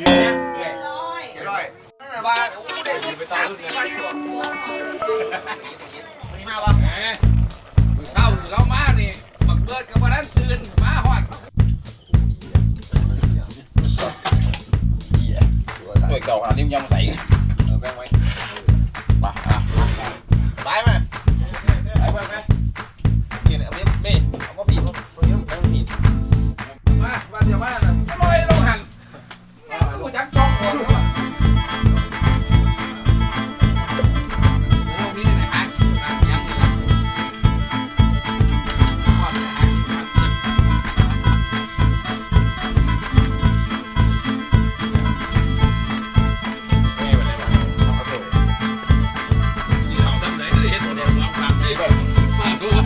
ยืนยังเอ้ยเจ็ดร้อยนั่นแหละว่าโอ้ได้สิไปตามที่บ้านอยู่นี่มาวะแหมมื้อเช้านี่เรามานี่บักเบิดกับวันนั้นตื่นมาฮอดถ้วยเก่าขนาดนี้มันยังมาใส่เออแบ่งไว้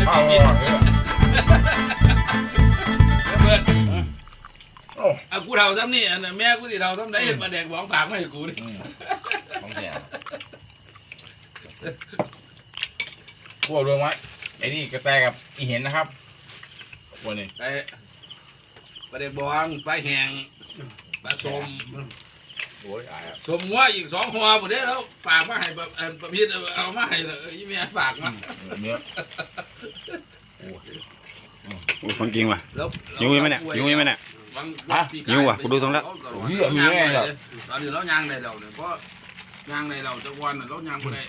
มาดูให้เอาพี่เอาพี่เอาเบิดเอากูเท่าซ้ำนี่อันน่ะแม่กูสิเท่าซ้ำไหนเห็นมาแดกหวองฝากมาให้กูนี่อืมของแท้พวกรวมไว้ไอ้นี่กระแตกับอีเห็นนะครับพวกนี้ไปปลาเด็กบองปลาแห้งปลาส้มโอ้ยอายครับสมหัวอีกสองหัวหมดเด้แล้วฝากมาให้แบบเอ่อประพิษเอามาให้เลยยี่เมียฝากมา เนื้อ โอ้ของจริงว่ะแล้วหิวไหมเนี่ยหิวไหมเนี่ยบางฮะหิวว่ะกูดูตรงแล้วเฮ้ยมีแน่เลยตอนนี้เรายางได้เราเนี่ยเพราะยางได้เราจะวันน่ะเรายางบ่ได้